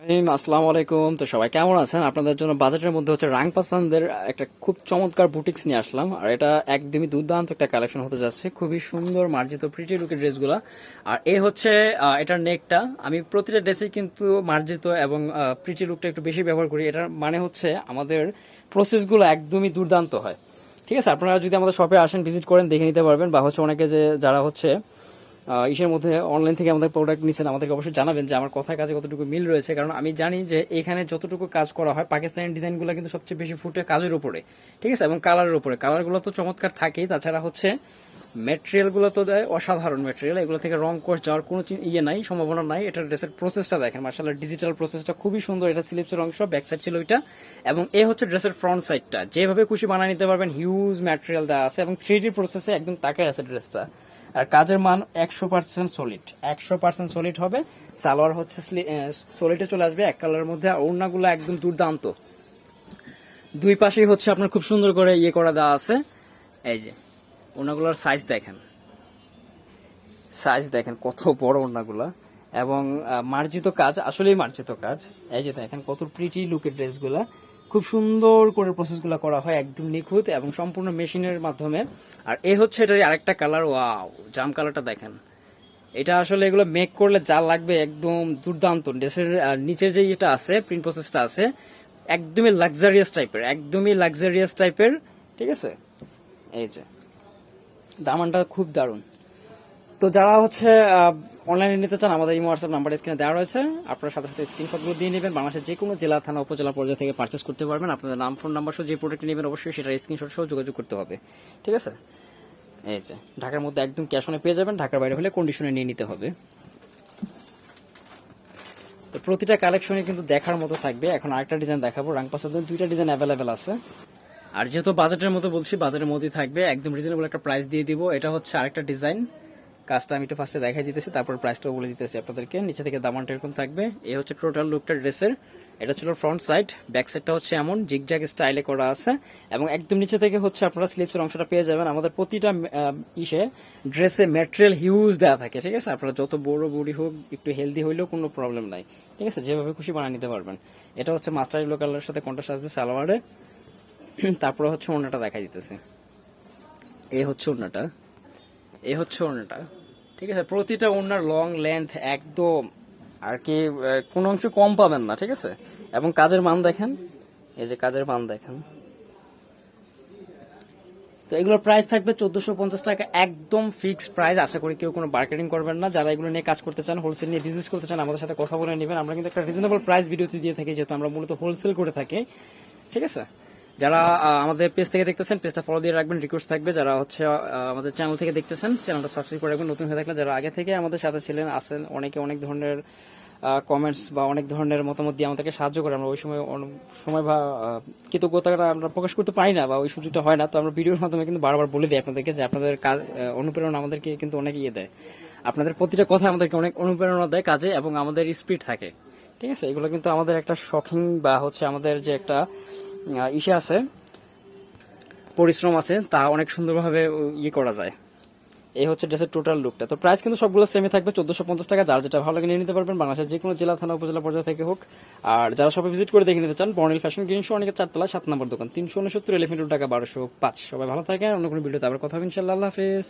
আসসালামু আলাইকুম। তো সবাই কেমন আছেন? আপনাদের জন্য বাজেটের মধ্যে হচ্ছে রাং পাসানদের একটা খুব চমৎকার বুটিক্স নিয়ে আসলাম। আর এটা একদমই দুর্দান্ত একটা কালেকশন হতে যাচ্ছে। খুবই সুন্দর মার্জিত প্রিটি লুকের ড্রেসগুলো আর এ হচ্ছে এটার নেকটা আমি প্রতিটা ড্রেসে কিন্তু মার্জিত এবং প্রিটি লুকটা একটু বেশি ব্যবহার করি। এটার মানে হচ্ছে আমাদের প্রসেসগুলো একদমই দুর্দান্ত হয়। ঠিক আছে? আপনারা যদি আমাদের শপে আসেন ভিজিট করেন, দেখে নিতে পারবেন। বা হচ্ছে অনেকে যে, যারা হচ্ছে ইসের মধ্যে অনলাইন থেকে আমাদের প্রোডাক্ট নিচ্ছেন আমাদেরকে অবশ্যই জানাবেন যে আমার কথার কাজে কতটুকু মিল রয়েছে। কারণ আমি জানি যে এখানে যতটুকু কাজ করা হয় পাকিস্তানি ডিজাইনগুলো কিন্তু সবচেয়ে বেশি ফুটে কাজের উপরে, ঠিক আছে? এবং কালারের উপরে। কালারগুলো তো চমৎকার থাকেই, তাছাড়া হচ্ছে ম্যাটেরিয়ালগুলো তো দেয় অসাধারণ ম্যাটেরিয়াল এগুলো থেকে রং কোর্স যাওয়ার কোনো ইয়ে নাই, সম্ভাবনা নাই। এটার ড্রেসের প্রসেসটা দেখেন মার্শাল্লাহ ডিজিটাল প্রসেসটা খুবই সুন্দর। এটা স্লিপসের অংশ ব্যাক সাইড ছিল ওইটা। এবং এ হচ্ছে ড্রেসের ফ্রন্ট সাইডটা যেভাবে খুশি বানিয়ে নিতে পারবেন হিউজ ম্যাটেরিয়াল দেওয়া আছে এবং থ্রি ডি প্রসেসে একদম তাকায় আছে ড্রেসটা আর কাজের মান একশো পার্সেন্ট সলিড একশো পার্সেন্ট সলিড হবে। সালোয়ার হচ্ছে সলিডে চলে আসবে, এক কালারের মধ্যে ওড়নাগুলো একদম দুর্দান্ত। দুই পাশেই হচ্ছে আপনার খুব সুন্দর করে ইয়ে করা দেওয়া আছে। এই যে, ওড়নাগুলোর সাইজ দেখেন। সাইজ দেখেন, কত বড় ওড়নাগুলা। এবং মার্জিত কাজ, আসলেই মার্জিত কাজ। এই যে দেখেন, কত প্রিটি লুকের ড্রেসগুলা খুব সুন্দর করে প্রসেসগুলো করা হয় একদম নিখুঁত এবং সম্পূর্ণ মেশিনের মাধ্যমে। আর এ হচ্ছে এটার আরেকটা কালার ওয়াও জাম কালারটা দেখেন। এটা আসলে এগুলো মেক করলে যা লাগবে একদম দুর্দান্ত। ড্রেসের নিচের যে এটা আছে প্রিন্ট প্রসেসটা আছে, একদমই লাক্সারিয়াস টাইপের একদমই লাক্সারিয়াস টাইপের ঠিক আছে? এই যে, দামানটা খুব দারুণ। তো যারা হচ্ছে অনলাইনে নিতে চান, আমাদের এই হোয়াটসঅ্যাপ নাম্বার স্ক্রিনে দেওয়া রয়েছে। আপনার সাথে সাথে স্ক্রিনশটগুলো দিয়ে নেবেন। বাংলাদেশের যে কোনো জেলা, থানা, উপজেলা পর্যায়ে থেকে পারচেস করতে পারবেন। আপনাদের নাম ফোন নাম্বার সহ যে প্রোডাক্ট নেবেন, অবশ্যই সেটা স্ক্রিনশট সহ যোগাযোগ করতে হবে। ঠিক আছে? এই যে, ঢাকার মধ্যে একদম ক্যাশ অনে পেয়ে যাবেন। ঢাকার বাইরে হলে কন্ডিশনে নিয়ে নিতে হবে। তো প্রতিটা কালেকশনে কিন্তু দেখার মতো থাকবে। এখন আরেকটা ডিজাইন দেখাবো। রাংপাসাদের দুইটা ডিজাইন অ্যাভেলেবেল আছে। আর যেহেতু বাজেটের মতো বলছি বাজেটের মধ্যেই থাকবে। একদম রিজনেবল একটা প্রাইস দিয়ে দিব। এটা হচ্ছে আরেকটা ডিজাইন কাজটা আমি একটু ফার্স্টে দেখাই দিতেছি, তারপর প্রাইসটাও বলে দিতেছি আপনাদেরকে। নিচে থেকে দামানটা এরকম থাকবে। এ হচ্ছে টোটাল লুকটা ড্রেসের এটা ছিল ফ্রন্ট সাইড ব্যাক সাইডটা হচ্ছে এমন জিগজ্যাগ স্টাইলে করা আছে। এবং একদম নিচে থেকে হচ্ছে আপনারা স্লিপসের অংশটা পেয়ে যাবেন। আমাদের প্রতিটা ইসে ড্রেসে ম্যাটেরিয়াল হিউজ দেওয়া থাকে, ঠিক আছে? আপনারা যত বড় বডি হোক, একটু হেলদি হইলেও কোনো প্রবলেম নাই, ঠিক আছে? যেভাবে খুশি বানিয়ে নিতে পারবেন। এটা হচ্ছে মাস্টার ইলো কালারের সাথে কন্ট্রাস্ট আসবে সালোয়ারে। তারপরে হচ্ছে ওড়নাটা দেখা দিতেছে। এ হচ্ছে ওড়নাটা। এ হচ্ছে ওড়নাটা। ঠিক আছে, প্রতিটা ওনার লং লেন্থ একদম, আর কি কোনো অংশ কম পাবেন না, ঠিক আছে? এবং কাজের মান দেখেন, এই যে কাজের মান দেখেন। তো এগুলোর প্রাইস থাকবে চোদ্দশো পঞ্চাশ টাকা, একদম ফিক্সড প্রাইস আশা করি কেউ কোনো মার্কেটিং করবেন না। যারা এগুলো নিয়ে কাজ করতে চান হোলসেল নিয়ে বিজনেস করতে চান, আমাদের সাথে কথা বলে নেবেন। আমরা কিন্তু একটা রিজনেবল প্রাইস ভিডিওতে দিয়ে থাকি, যেহেতু আমরা মূলত হোলসেল করে থাকি, ঠিক আছে? যারা আমাদের পেজ থেকে দেখতেছেন পেজটা ফলো দিয়ে রাখবেন রিকোয়েস্ট থাকবে। যারা হচ্ছে আমাদের চ্যানেল থেকে দেখতেছেন চ্যানেলটা সাবস্ক্রাইব করে রাখবেন। নতুন হয়ে থাকলে যারা আগে থেকে আমাদের সাথে ছিলেন আসেন অনেকে অনেক ধরনের কমেন্টস বা অনেক ধরনের মতামত দিয়ে আমাদেরকে সাহায্য করে। আমরা ওই সময় সময় বা কৃতজ্ঞতাটা আমরা প্রকাশ করতে পারি না বা ওই সুযোগটা হয় না। তো আমরা ভিডিওর মাধ্যমে কিন্তু বারবার বলে দিই আপনাদেরকে যে আপনাদের কাজ অনুপ্রেরণা আমাদেরকে কিন্তু অনেক ইয়ে দেয়। আপনাদের প্রতিটা কথা আমাদেরকে অনেক অনুপ্রেরণা দেয় কাজে এবং আমাদের স্পিড থাকে। ঠিক আছে? এগুলো কিন্তু আমাদের একটা শখিং বা হচ্ছে আমাদের যে একটা ইসে আছে, পরিশ্রম আছে, তা অনেক সুন্দরভাবে ইয়ে করা যায়। এই হচ্ছে ড্রেসের টোটাল লুকটা। তো প্রাইস কিন্তু সবগুলো সেমই থাকবে, চোদ্দশো পঞ্চাশ টাকা, যার যেটা ভালো লাগে নিয়ে নিতে পারবেন, বাংলাদেশের যে কোনো জেলা, থানা, উপজেলা পর্যায়ে থেকে হোক। আর যারা সবাই ভিজিট করে দেখে নিতে চান বর্ণিল ফ্যাশন গ্রিনশো অনেকের চারতলা, সাত নম্বর দোকান, তিনশো উনসত্তর এলিফেন্ট টাকা বারোশো পাঁচ। সবাই ভালো থাকেন, অন্য কোনো ভিডিওতে আবার কথা হবে ইনশাল্লাহ হাফেজ।